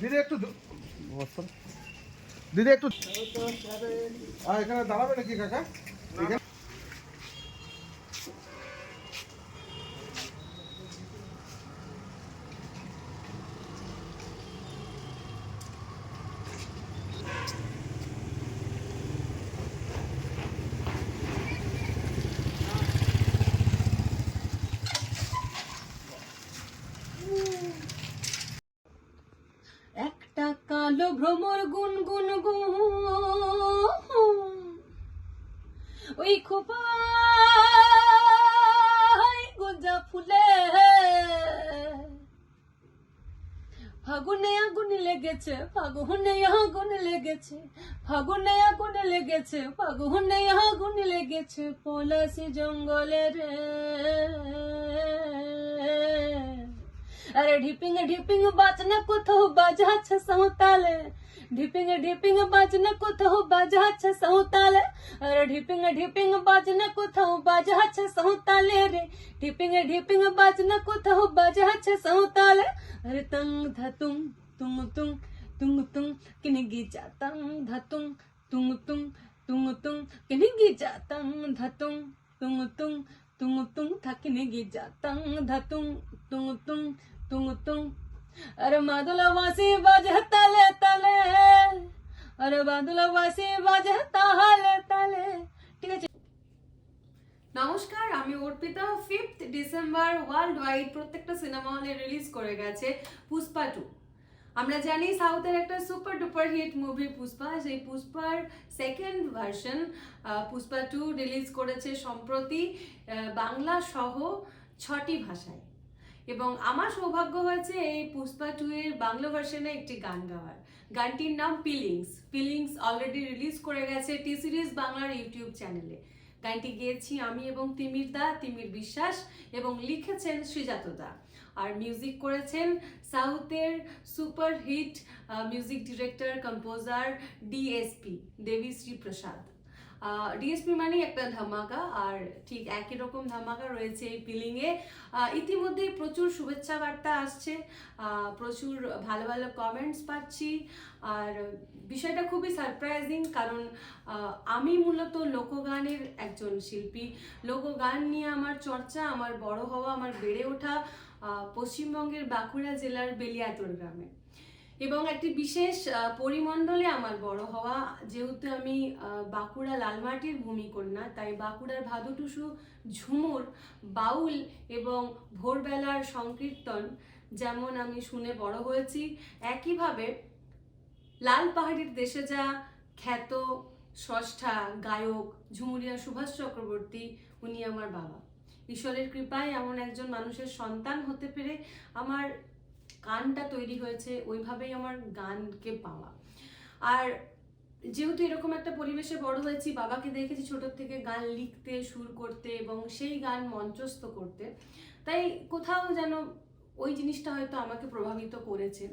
দিদি একটু দিদি একটু আর এখানে দাঁড়াবে নাকি কাকা একটা কালো ভ্রমর গুন গুন গুন ওই খোপায় গোজা ফুলে। ফাগুনে আগুন লেগেছে, ফাগুনে আগুন লেগেছে, ফাগুনে আগুন লেগেছে, ফাগুনে আগুন লেগেছে, পলাশি জঙ্গলের। अरे ढिपिंग ढिपिंग बाजने को तो बाजा छ सहताले ढिपिंग ढिपिंग बाजने को तो बाजा छ सहताले अरे ढिपिंग ढिपिंग बाजने को तो बाजा छ सहताले रे। ढिपिंग ढिपिंग बाजने को तो बाजा छ सहताले अरे तंग धतुम तुम तुम तुम तुम किनगी जातम धतुम तुम तुम तुम तुम किनगी जातम धतुम तुम तुम तुम तुम थकने गी जातंग धतुम तुम तुम ताले ताले अरे बादल वासी बाजे ताले ताले ঠিক আছে নমস্কার আমি Arpita fifth December world wide প্রত্যেকটা সিনেমা হলে রিলিজ করে গেছে পুষ্পা টু আমরা জানি সাউথের একটা super duper hit movie Pushpa সেই পুষ্পার second version Pushpa two release করেছে সম্প্রতি আহ, বাংলা সহ ছটি ভাষায় এবং আমার সৌভাগ্য হয়েছে এই পুষ্পা টু এর বাংলা ভার্সনে একটি গান গাওয়ার। গানটির নাম পিলিংস পিলিংস অলরেডি রিলিজ করে গেছে টি সিরিজ বাংলার ইউটিউব চ্যানেলে গানটি গেয়েছি আমি এবং তিমির দা, তিমির বিশ্বাস এবং লিখেছেন শ্রীজাত দা। আর মিউজিক করেছেন সাউথের super hit music director composer DSP দেবীশ্রী প্রসাদ ডিএসপি মানেই একটা ধামাকা, আর ঠিক একই রকম ধামাকা রয়েছে এই পিলিংয়ে ইতিমধ্যেই প্রচুর শুভেচ্ছা বার্তা আসছে প্রচুর ভালো ভালো কমেন্টস পাচ্ছি, আর বিষয়টা খুবই সারপ্রাইজিং কারণ আমি মূলত লোকগানের একজন শিল্পী। লোকগান নিয়ে আমার চর্চা, আমার বড় হওয়া, আমার বেড়ে ওঠা পশ্চিমবঙ্গের বাঁকুড়া জেলার বেলিয়াতোর গ্রামে। এবং একটি বিশেষ পরিমণ্ডলে আমার বড় হওয়া, যেহেতু আমি বাঁকুড়া লালমাটির ভূমিকন্যা, তাই বাঁকুড়ার ভাদুটুসু ঝুমুর, বাউল এবং ভোরবেলার সংকীর্তন যেমন আমি শুনে বড় হয়েছি, একইভাবে লাল পাহাড়ির দেশে যা খ্যাত স্রষ্টা গায়ক ঝুমুরিয়া সুভাষ চক্রবর্তী, উনি আমার বাবা। ঈশ্বরের কৃপায় এমন একজন মানুষের সন্তান হতে পেরে আমার গানটা তৈরি হয়েছে, ওইভাবেই আমার গানকে পাওয়া। আর যেহেতু এরকম একটা পরিবেশে বড় হয়েছি, বাবাকে দেখেছি ছোট থেকে গান লিখতে, সুর করতে এবং সেই গান মঞ্চস্থ করতে, তাই কোথাও যেন ওই জিনিসটা হয়তো আমাকে প্রভাবিত করেছে।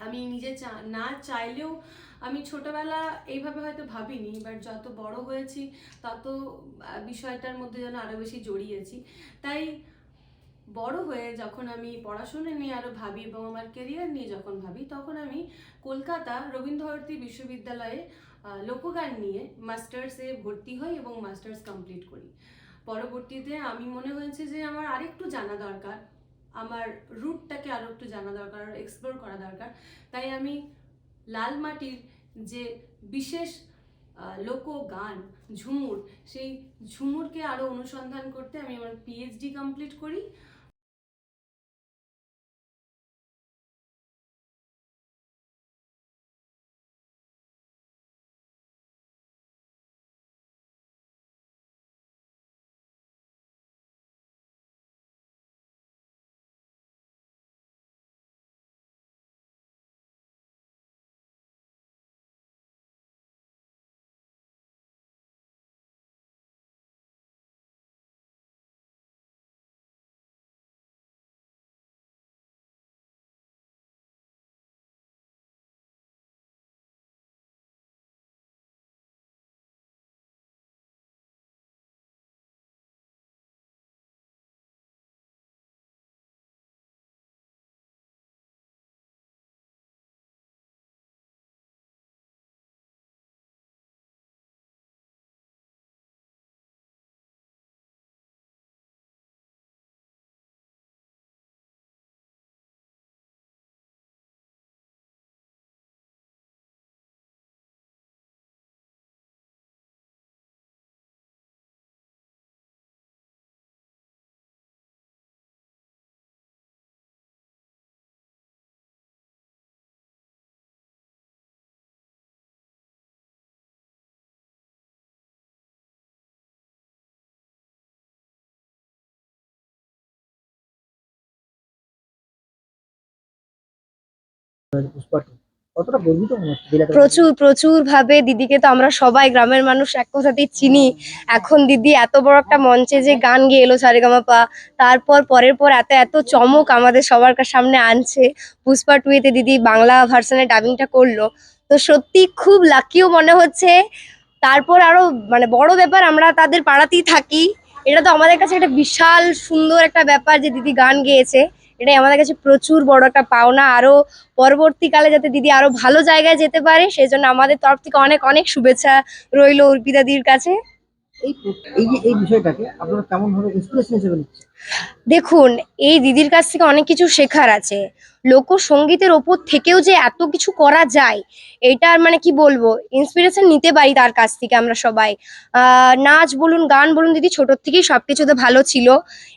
আমি নিজে চা- না চাইলেও আমি ছোটবেলা এইভাবে হয়তো ভাবিনি বাট যত বড় হয়েছি, তত বিষয়টার মধ্যে যেন আরও বেশি জড়িয়েছি। তাই বড় হয়ে যখন আমি পড়াশোনা নিয়ে আরও ভাবি এবং আমার কেরিয়ার নিয়ে যখন ভাবি, তখন আমি কলকাতা রবীন্দ্রভারতী বিশ্ববিদ্যালয়ে লোকগান নিয়ে মাস্টার্সে ভর্তি হই এবং মাস্টার্স কমপ্লিট করি। পরবর্তীতে আমি মনে হয়েছে যে আমার আরেকটু জানা দরকার, আমার রুটটাকে আরও একটু জানা দরকার, আর এক্সপ্লোর করা দরকার। তাই আমি লাল মাটির যে বিশেষ লোকগান, ঝুমুর, সেই ঝুমুরকে আরও অনুসন্ধান করতে আমি আমার পিএইচডি কমপ্লিট করি। প্রচুর প্রচুর ভাবে। দিদিকে তো আমরা সবাই গ্রামের মানুষ, এক কথাতেই চিনি। এখন দিদি এত বড় একটা মঞ্চে যে গান গেয়ে এলো সারেগামাপা তারপর পরের পর এত এত চমক আমাদের সবার সামনে আনছে। পুষ্পা টুয়েতে দিদি বাংলা ভার্সনে ডাবিংটা করল। তো সত্যি খুব লাকিও মনে হচ্ছে। তারপর আরও মানে বড় ব্যাপার, আমরা তাদের পাড়াতেই থাকি। এটা তো আমাদের কাছে একটা বিশাল সুন্দর একটা ব্যাপার যে দিদি গান গেয়েছে। এটাই আমাদের কাছে প্রচুর বড় একটা পাওনা। আরও পরবর্তীকালে যাতে দিদি আরও ভালো জায়গায় যেতে পারে সেই জন্য আমাদের তরফ থেকে অনেক অনেক শুভেচ্ছা রইল অর্পিতাদির কাছে। এই এই বিষয়টাকে আপনারা কেমন ভাবে ইন্সপিরেশন হিসেবে দেখুন এই দিদির কাছ থেকে অনেক কিছু শেখার আছে। লোকসঙ্গীতের ওপর থেকেও যে এত কিছু করা যায়, এটার মানে কি বলব? ইন্সপিরেশন নিতে পারি তার কাছ থেকে আমরা সবাই। নাচ বলুন, গান বলুন, দিদি ছোটোর থেকেই সব কিছুতে ভালো ছিল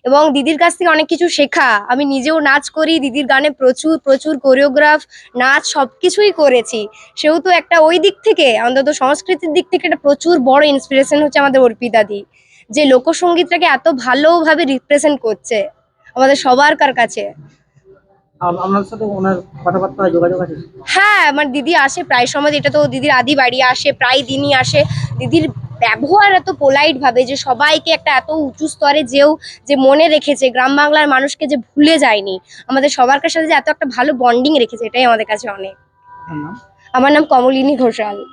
এবং দিদির কাছ থেকে অনেক কিছু শেখা। আমি নিজেও নাচ করি, দিদির গানে প্রচুর প্রচুর কোরিওগ্রাফ নাচ সব কিছুই করেছি। সেহেতু একটা ওই দিক থেকে, অন্তত সংস্কৃতির দিক থেকে একটা প্রচুর বড় ইন্সপিরেশন হচ্ছে আমাদের অর্পিতাদি যে লোকসঙ্গীতটাকে এত ভালোভাবে রিপ্রেজেন্ট করছে আমাদের সবার কার কাছে। আম- সাথে ওনার কথাবার্তা যোগাযোগ আছে? হ্যাঁ আমার দিদি আসে প্রায় সময়। এটা তো দিদির আদি বাড়ি আসে প্রায় দিনই আসে। দিদির ব্যবহার এত পোলাইট ভাবে যে সবাইকে একটা এত উঁচু স্তরে যেও যে মনে রেখেছে গ্রাম বাংলার মানুষকে যে ভুলে যায়নি। আমাদের সবার সাথে যে এত একটা ভালো বন্ডিং রেখেছে এটাই আমাদের কাছে অনেক। আমার নাম কমলিনী ঘোষাল।